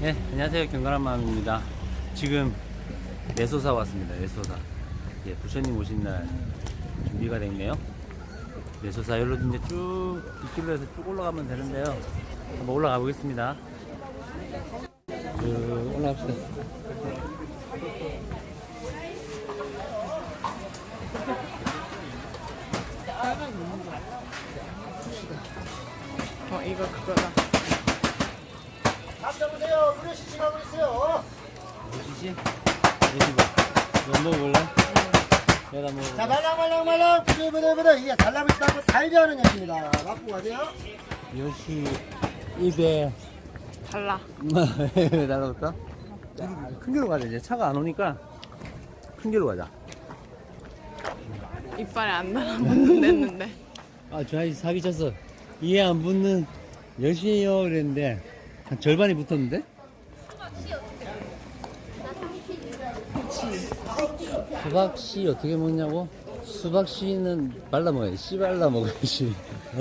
네, 안녕하세요. 경건한 마음입니다. 지금 내소사 왔습니다. 내소사. 예, 부처님 오신 날 준비가 있네요. 내소사 열로 이제 쭉 뒷길로 해서 쭉 올라가면 되는데요. 한번 올라가 보겠습니다. 쭉 올라갑시다. 어 이거 그거다. 잡아보세요. 무료 시식하고 있어요. 뭐지지? 여기 봐. 이거 먹어볼래? 내가 자, 먹어볼래? 말랑말랑말랑 부들부들부들 이게 달라붙다고 달려하는 것입니다. 갖고 가세요. 요시 입에 달라. 날라갔다? 큰 길로 가자. 이제 차가 안 오니까 큰 길로 가자. 이빨에 안 달라붙는댔는데. 아, 저 아저씨 사기 쳤어. 이해 안 붙는 여시에요 그랬는데 한 절반이 붙었는데? 수박씨 어떻게 먹냐고? 수박씨는 발라 먹어야지. 씨 발라 먹어야지.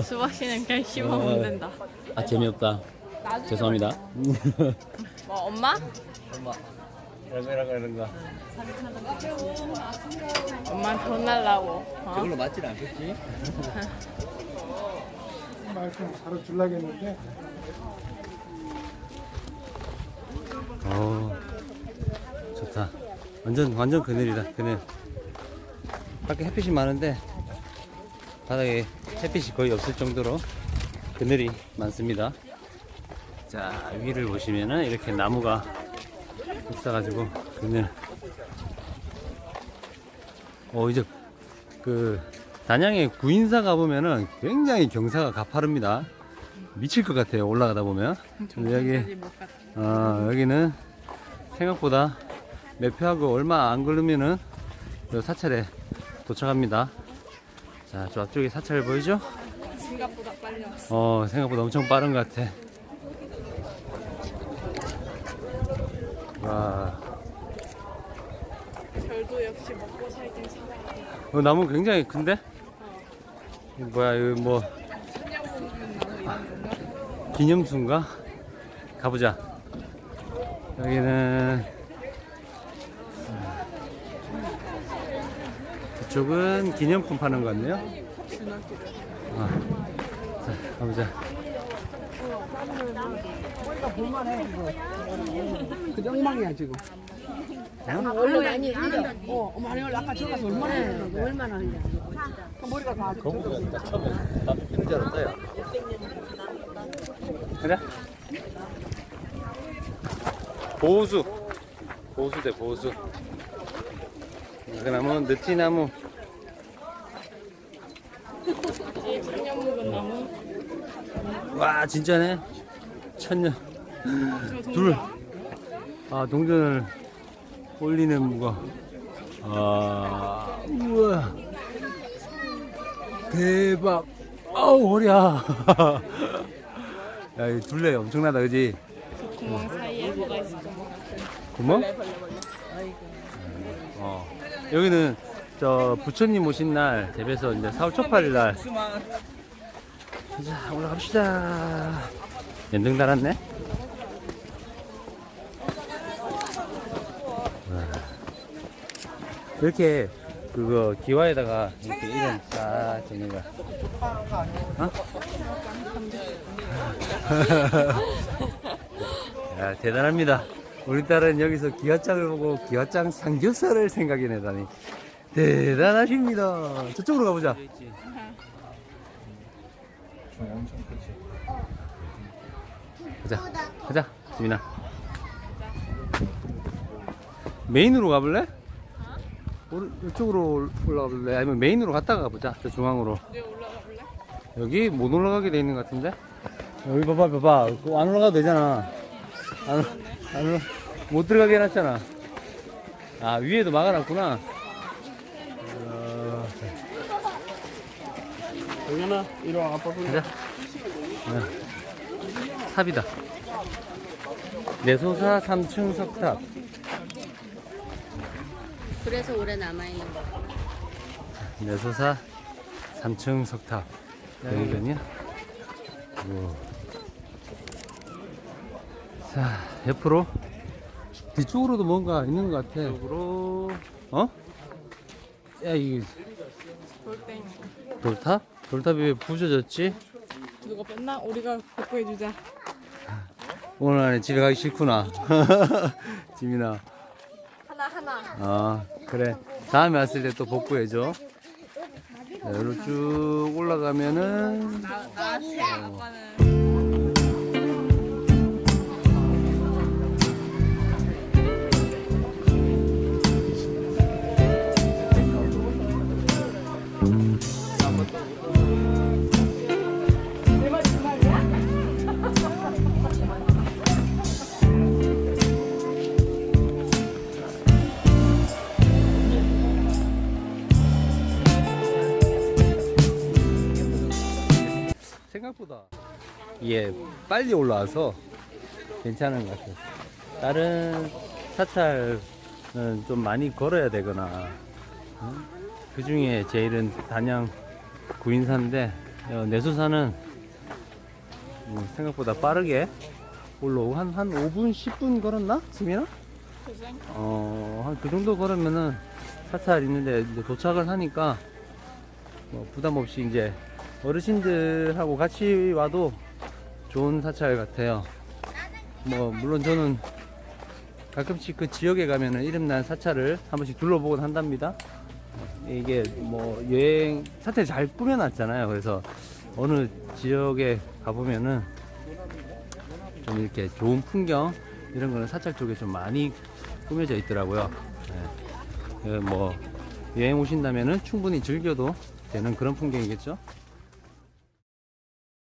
수박 씨는 그냥 씹어 먹는다. 아, 재미없다. 죄송합니다. 뭐 엄마? 엄마. 이런 거, 이런 거, 이런 거. 엄마한테 혼날라고. 어? 저걸로 맞질 않겠지? 말씀 바로 줄라겠는데. 어 좋다 완전 완전 그늘이다 그늘. 밖에 햇빛이 많은데 바닥에 햇빛이 거의 없을 정도로 그늘이 많습니다. 자 위를 보시면은 이렇게 나무가 있어가지고 그늘. 어 이제 그 단양에 구인사 가보면은 굉장히 경사가 가파릅니다. 미칠 것 같아요 올라가다 보면. 여기. 어, 여기는 생각보다 매표하고 얼마 안 걸리면은 요 사찰에 도착합니다. 자, 저 앞쪽에 사찰 보이죠? 생각보다 왔어. 어, 생각보다 엄청 빠른 것 같아. 와, 별도 역시 먹고 살긴 살아야 돼. 어, 나무 굉장히 큰데? 이거 뭐야, 이거 뭐? 기념수인가? 가보자. 여기는 이쪽은 기념품 파는 것 같네요. 아, 자, 가보자. 그 엉망이야 지금. 얼마나 아니 흘려. 어, 어머 아니 아까 저기 가서 얼마나 네, 했는데 얼마나 머리가 다 거북이가 처음에 피는 줄. 그래? 보호수. 보호수대 보호수. 그 나무는 느티나무. 이 천년봉근 나무. 와 진짜네. 천년. 저 둘. 동전. 아 동전을 올리는 무거. 아 우와 대박. 아우 허리야. 야이 둘레 엄청나다 그지? 구멍 사이에 뭐가 있을 것 같아. 구멍? 어 여기는 저 부처님 오신 날 대비해서 이제 4월 초팔일 날. 자 올라갑시다. 연등 달았네. 이렇게 그거 기와에다가 이렇게 이름 딱 적는 거야. 어? 야, 대단합니다. 우리 딸은 여기서 기와장을 보고 기와장 삼겹살을 생각해내다니 대단하십니다. 저쪽으로 가보자. 가자, 가자, 지민아. 메인으로 가볼래? 오른- 이쪽으로 올라가 볼래? 아니면 메인으로 갔다가 가보자. 저 중앙으로. 볼래? 여기 못 올라가게 돼 있는 것 같은데? 여기 봐봐, 봐봐. 안 올라가도 되잖아. 안, 안 올라, 못 들어가게 해놨잖아. 아, 위에도 막아놨구나. 어, 영현아 이리 와 아빠 불러. 가자. 네. 탑이다. 내소사 3층 석탑. 그래서 오래 남아있는 거. 내소사 3층 석탑. 여기거든요. 오. 자, 옆으로 뒤쪽으로도 뭔가 있는 것 같아. 뒤쪽으로 어? 야 이게. 돌탑? 돌탑이 왜 부셔졌지? 누가 뺐나? 우리가 복구해주자. 오늘 안에 집에 가기 싫구나. 지민아. 하나 하나. 아 그래. 다음에 왔을 때 또 복구해줘. 자, 여기로 쭉 올라가면은 나 나한테 아빠는. 생각보다 이게 빨리 올라와서 괜찮은 것 같아요. 다른 사찰은 좀 많이 걸어야 되거나 그 중에 제일은 단양 구인사인데 어, 내수사는 음, 생각보다 빠르게 올라오고 한, 한 5분 10분 걸었나? 지민아? 어, 한 그 정도 걸으면은 사찰 있는데 도착을 하니까 뭐 부담 없이 이제 어르신들하고 같이 와도 좋은 사찰 같아요. 뭐 물론 저는 가끔씩 그 지역에 가면은 이름난 사찰을 한 번씩 둘러보곤 한답니다. 이게 뭐 여행 사찰 잘 꾸며놨잖아요. 그래서 어느 지역에 가보면은 좀 이렇게 좋은 풍경 이런 거는 사찰 쪽에 좀 많이 꾸며져 있더라고요. 네. 그뭐 여행 오신다면은 충분히 즐겨도 되는 그런 풍경이겠죠.